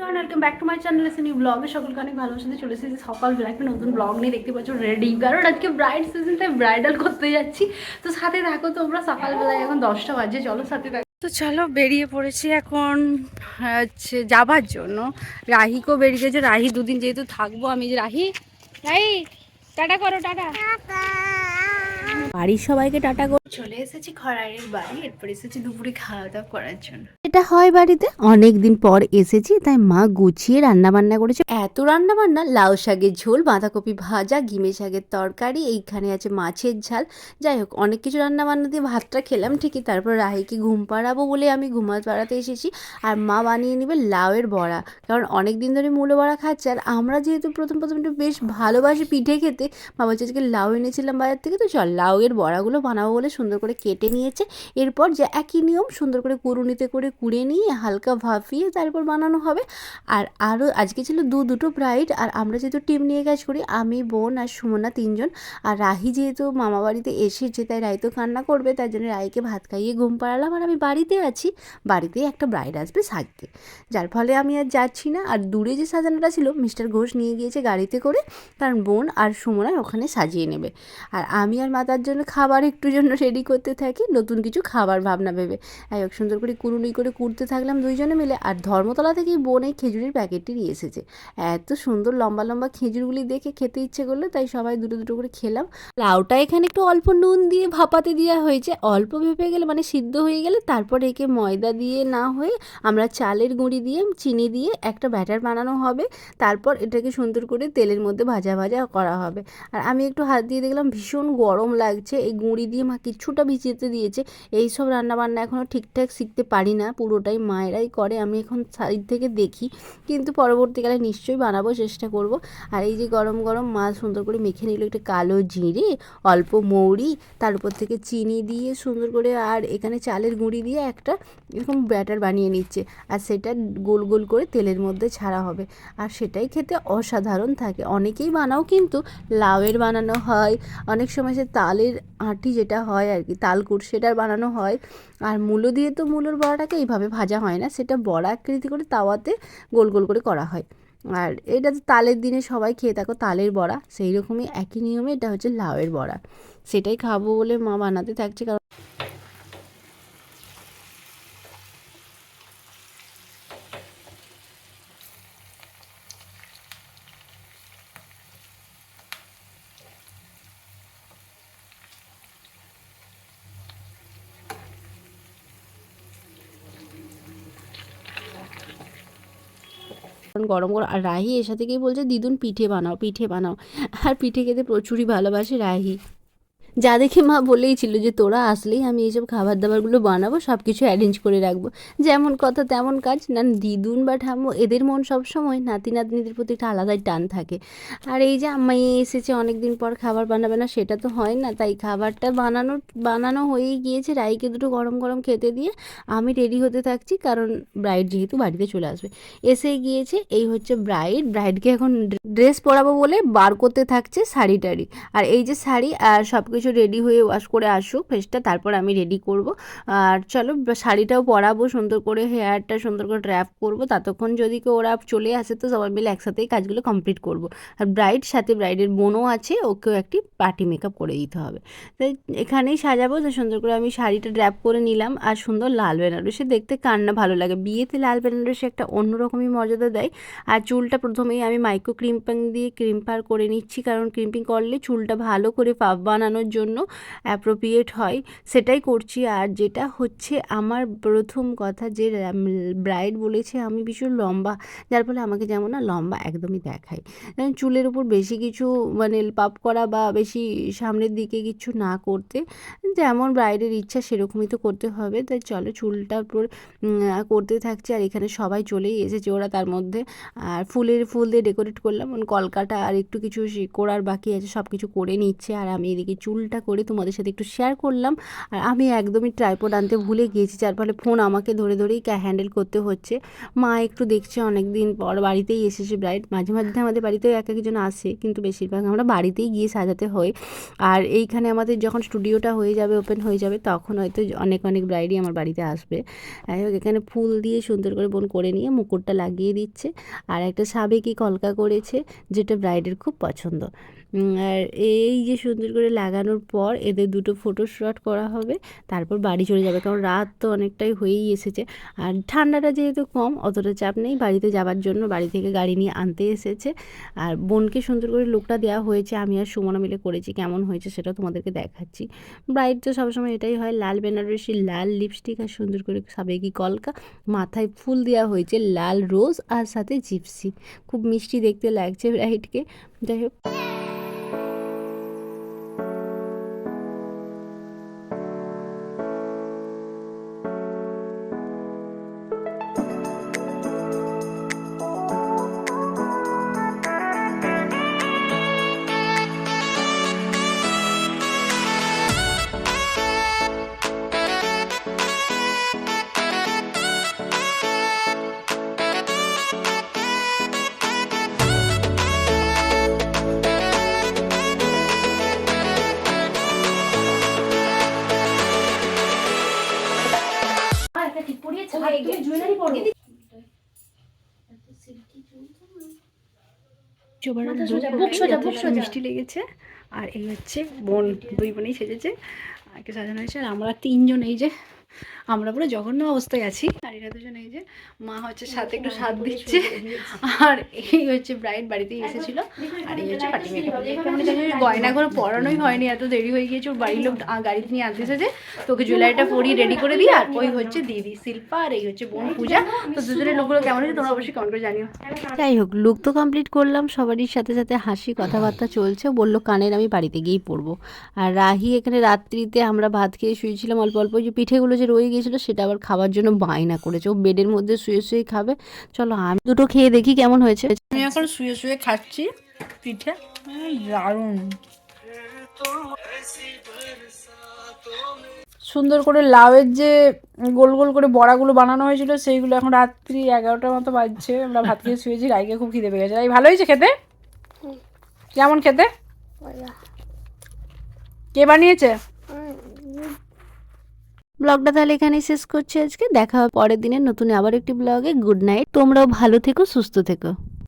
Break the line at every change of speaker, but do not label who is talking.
Everyone welcome back to my channel এসে new ব্লগে সকলকে অনেক ভালোবাসাতে চলে এসেছি সকালবেলা একটা নতুন ব্লগ নিয়ে দেখতে পাচ্ছ রেডি কারণ আজকে ব্রাইড সিজন তাই ব্রাইডাল করতে যাচ্ছি। তো সাথে থাকো তোমরা সকালবেলায় এখন দশটা বাজে চলো সাথে থাকো। তো চলো বেরিয়ে পড়েছি এখন হচ্ছে যাবার জন্য। রাহিকেও বেরিয়ে গেছে। রাহি দুদিন যেহেতু থাকব আমি যে রাহি রাহি টাটা করো টাটা। বাড়ির সবাইকে টাটা চলে এসেছি খড়াইয়ের বাড়ি এরপর এসেছি দুপুরে খাওয়া দাওয়া করার জন্য।
এটা হয় বাড়িতে? অনেক দিন পর এসেছি তাই মা গুছিয়ে রান্না বান্না করেছে। এত রান্না বান্না লাউ শাকের ঝোল বাঁধাকপি ভাজা গিমে শাকের তরকারি এইখানে আছে মাছের ঝাল। যাই হোক অনেক কিছু রান্না বান্না দিয়ে ভাতটা খেলাম ঠিকই তারপর রাহিকে ঘুম পাড়াবো বলে আমি ঘুমাতে পাড়াতে এসেছি। আর মা বানিয়ে নেবে লাউয়ের বড়া কারণ অনেক দিন ধরে মূলো বড়া খাচ্ছে। আর আমরা যেহেতু প্রথম প্রথম একটু বেশ ভালোবাসি পিঠে খেতে মা বলছে আজকে লাউ এনেছিলাম বাজার থেকে তো চল লাউয়ের বড়াগুলো বানাবো বলে সুন্দর করে কেটে নিয়েছে। এরপর যে একই নিয়ম সুন্দর করে কুড়ুনিতে করে কুড়ে নিয়ে হালকা ভাপিয়ে তারপর বানানো হবে। আর আরও আজকে ছিল দু দুটো ব্রাইড আর আমরা যেহেতু টিম নিয়ে কাজ করি, আমি, বোন আর সুমনা তিনজন। আর রাহি যেহেতু মামা বাড়িতে এসেছে তাই রাই তো কান্না করবে, তার জন্য রাইকে ভাত খাইয়ে ঘুম পাড়ালাম। আর আমি বাড়িতে আছি, বাড়িতেই একটা ব্রাইড আসবে সাজতে। যার ফলে আমি আর যাচ্ছি না। আর দূরে যে সাজানোটা ছিল, মিস্টার ঘোষ নিয়ে গিয়েছে গাড়িতে করে, কারণ বোন আর সুমনা ওখানে সাজিয়ে নেবে। আর আমি আর মাতার জন্য খাবার একটু জন্য রেডি করতে থাকি, নতুন কিছু খাবার ভাবনা ভেবে। হোক, সুন্দর করে কুড়ুনি করে কুড়তে থাকলাম দুইজনে মিলে আর ধর্মতলা থেকেই বোন এই খেজুরির প্যাকেটটি নিয়ে এসেছে। এত সুন্দর লম্বা লম্বা খেজুরগুলি দেখে খেতে ইচ্ছে করল, তাই সবাই দুটো দুটো করে খেলাম। লাউটা এখানে একটু অল্প নুন দিয়ে ভাপাতে দেওয়া হয়েছে। অল্প ভেপে গেলে মানে সিদ্ধ হয়ে গেলে তারপর একে ময়দা দিয়ে না হয়ে আমরা চালের গুঁড়ি দিয়ে, চিনি দিয়ে একটা ব্যাটার বানানো হবে। তারপর এটাকে সুন্দর করে তেলের মধ্যে ভাজা ভাজা করা হবে। আর আমি একটু হাত দিয়ে দেখলাম ভীষণ গরম লাগছে। এই গুঁড়ি দিয়ে মা কিছুটা ভিজিয়ে দিয়েছে। এই সব রান্নাবান্না এখনও ঠিকঠাক শিখতে পারি না। পুরোটাই মায়েরাই করে, আমি এখন সাইড থেকে দেখি। কিন্তু পরবর্তীকালে নিশ্চয়ই বানাবো, চেষ্টা করব। আর এই যে গরম গরম মা সুন্দর করে মেখে নিল, একটা কালো জিরে, অল্প মৌরি, তার উপর থেকে চিনি দিয়ে সুন্দর করে আর এখানে চালের গুঁড়ি দিয়ে একটা এরকম ব্যাটার বানিয়ে নিচ্ছে। আর সেটা গোল গোল করে তেলের মধ্যে ছাড়া হবে। আর সেটাই খেতে অসাধারণ থাকে। অনেকেই বানাও কিন্তু লাউয়ের বানানো হয়, অনেক সময় সে তালের আঁটি যেটা হয় আর কি, তালকুট সেটার বানানো হয়। আর মূলো দিয়ে তো মূলোর বড়াটাকে এইভাবে ভাজা হয় না, সেটা বড়া আকৃতি করে তাওয়াতে গোল গোল করে করা হয়। আর এটা তো তালের দিনে সবাই খেয়ে থাকো, তালের বড়া সেই রকমই একই নিয়মে এটা হচ্ছে লাউয়ের বড়া। সেটাই খাব বলে মা বানাতে থাকছে, কারণ কারণ গরম গরম, আর রাহি এর সাথে গিয়ে বলছে, দিদুন পিঠে বানাও পিঠে বানাও। আর পিঠে খেতে প্রচুরই ভালোবাসে রাহি। যা দেখে মা বলেই ছিল যে তোরা আসলেই আমি এইসব খাবার দাবারগুলো বানাবো সব কিছু অ্যারেঞ্জ করে রাখব। যেমন কথা তেমন কাজ, না, দিদুন বা ঠাম্মু এদের মন সব সময় নাতি নাতনিদের প্রতি একটা আলাদাই টান থাকে। আর এই যে আম্মাই এসেছে অনেক দিন পর খাবার বানাবে না, সেটা তো হয় না। তাই খাবারটা বানানো বানানো হয়েই গিয়েছে রাইকে দুটো গরম গরম খেতে দিয়ে। আমি রেডি হতে থাকছি, কারণ ব্রাইড যেহেতু বাড়িতে চলে আসবে। এসে গিয়েছে, এই হচ্ছে ব্রাইড ব্রাইডকে এখন ড্রেস পরাবো বলে বার করতে থাকছে শাড়ি টাড়ি আর এই যে শাড়ি আর সব কিছু রেডি হয়ে ওয়াশ করে আসুক ফেসটা তারপর আমি রেডি করব। আর চলো শাড়িটাও পরাবো, সুন্দর করে হেয়ারটা সুন্দর করে ট্র্যাপ করব। ততক্ষণ যদি কেউ ওরা চলে আসে, তো সবাই মিলে একসাথেই কাজগুলো কমপ্লিট করব। আর ব্রাইড সাথে ব্রাইডের বোনও আছে, ওকেও একটি পার্টি মেকআপ করে দিতে হবে। তাই এখানেই সাজাবো, তো সুন্দর করে আমি শাড়িটা ড্র্যাপ করে নিলাম। আর সুন্দর লাল বেনারসি, দেখতে কান্না ভালো লাগে। বিয়েতে লাল বেনারসি একটা অন্যরকমই মর্যাদা দেয়। আর চুলটা প্রথমেই আমি মাইক্রো ক্রিম্পিং দিয়ে ক্রিম্পার করে নিচ্ছি, কারণ ক্রিম্পিং করলে চুলটা ভালো করে পাফ বানানোর জন্য অ্যাপ্রোপ্রিয়েট হয়, সেটাই করছি। আর যেটা হচ্ছে আমার প্রথম কথা যে ব্রাইড বলেছে, আমি ভীষণ লম্বা। যার ফলে আমাকে যেমন না লম্বা একদমই দেখায়। চুলের উপর বেশি কিছু মানে পাপ করা বা বেশি সামনের দিকে কিছু না করতে, যেমন ব্রাইডের ইচ্ছা সেরকমই তো করতে হবে। তাই চলো চুলটার উপর করতে থাকছে। আর এখানে সবাই চলেই এসেছে ওরা তার মধ্যে। আর ফুলের ফুল দিয়ে ডেকোরেট করলাম। কলকাটা আর একটু কিছু করার বাকি আছে সব কিছু করে নিচ্ছে। আর আমি এদিকে চুল ফুলটা করে তোমাদের সাথে একটু শেয়ার করলাম। আর আমি একদমই ট্রাইপড আনতে ভুলে গিয়েছি, যার ফলে ফোন আমাকে ধরে ধরেই হ্যান্ডেল করতে হচ্ছে। মা একটু দেখছে অনেক দিন পর বাড়িতেই এসেছে ব্রাইড মাঝে মাঝে আমাদের বাড়িতেও এক একজন আসে, কিন্তু বেশিরভাগ আমরা বাড়িতেই গিয়ে সাজাতে হয়। আর এইখানে আমাদের যখন স্টুডিওটা হয়ে যাবে ওপেন হয়ে যাবে, তখন হয়তো অনেক অনেক ব্রাইডই আমার বাড়িতে আসবে। যাই হোক, এখানে ফুল দিয়ে সুন্দর করে বোন করে নিয়ে মুকুটটা লাগিয়ে দিচ্ছে। আর একটা সাবেকি কলকা করেছে, যেটা ব্রাইডের খুব পছন্দ। আর এই যে সুন্দর করে লাগানোর পর এদের দুটো ফটো শট করা হবে, তারপর বাড়ি চলে যাবে। কারণ রাত তো অনেকটাই হয়েই এসেছে। আর ঠান্ডাটা যেহেতু কম, অতটা চাপ নেই। বাড়িতে যাবার জন্য বাড়ি থেকে গাড়ি নিয়ে আনতে এসেছে। আর বোনকে সুন্দর করে লোকটা দেওয়া হয়েছে। আমি আর সুমনা মিলে করেছি। কেমন হয়েছে সেটা তোমাদেরকে দেখাচ্ছি। ব্রাইড তো সবসময় এটাই হয়, লাল বেনারসি, লাল লিপস্টিক আর সুন্দর করে সাবেকি কলকা। মাথায় ফুল দেওয়া হয়েছে লাল রোজ আর সাথে জিপসি খুব মিষ্টি দেখতে লাগছে ব্রাইডকে যাই হোক।
জুয়েলারি পরো।
মিষ্টি লেগেছে। আর এই হচ্ছে বোন দুই বোনেই সেজেছে। আর কি সাজানো হয়েছে। আর আমরা তিনজন এই যে আমরা পুরো জঘন্য অবস্থায় আছি। আর এরা দুজন এই যে মা হচ্ছে সাথে একটু সাথ দিচ্ছে। আর এই হচ্ছে ব্রাইড বাড়িতেই এসেছিল। আর এই হচ্ছে পাটি মেকআপ মানে গয়না করে পরানোই হয়নি এত দেরি হয়ে গিয়েছে। ওর বাড়ির লোক গাড়িতে নিয়ে আনতে এসেছে। তোকে জুয়েলারিটা পরিয়ে রেডি করে দিই। আর ওই হচ্ছে দিদি শিল্পা আর এই হচ্ছে বোন পূজা। তো দুজনের লোকগুলো কেমন হয়েছে তোমরা অবশ্যই কমেন্ট করে জানিও।
যাই হোক লুক তো কমপ্লিট করলাম। সবারই সাথে সাথে হাসি কথাবার্তা চলছে। বলল কানের আমি বাড়িতে গিয়েই পরবো। আর রাহি এখানে রাত্রিতে আমরা ভাত খেয়ে শুয়েছিলাম অল্প অল্প। যে পিঠেগুলো যে রয়ে গিয়েছিল সেটা আবার খাবার জন্য বায়না করেছে। ও বেডের মধ্যে শুয়ে শুয়ে খাবে। চলো আমি দুটো খেয়ে দেখি কেমন হয়েছে।
আমি এখন শুয়ে শুয়ে খাচ্ছি পিঠে। দারুণ। সুন্দর করে লাউয়ের যে গোল গোল করে বড়াগুলো বানানো হয়েছিল সেইগুলো এখন রাত্রি এগারোটার মতো বাজছে। আমরা ভাত খেয়ে শুয়েছি রাইকে খুব খিদে পেয়ে গেছে। রাই ভালো হয়েছে খেতে? কেমন খেতে? কে বানিয়েছে?
ব্লগটা তাহলে এখানেই শেষ করছি আজকে। দেখা হবে পরের দিনের নতুন আবার একটি ব্লগে। Good night. তোমরাও ভালো থেকো, সুস্থ থেকো।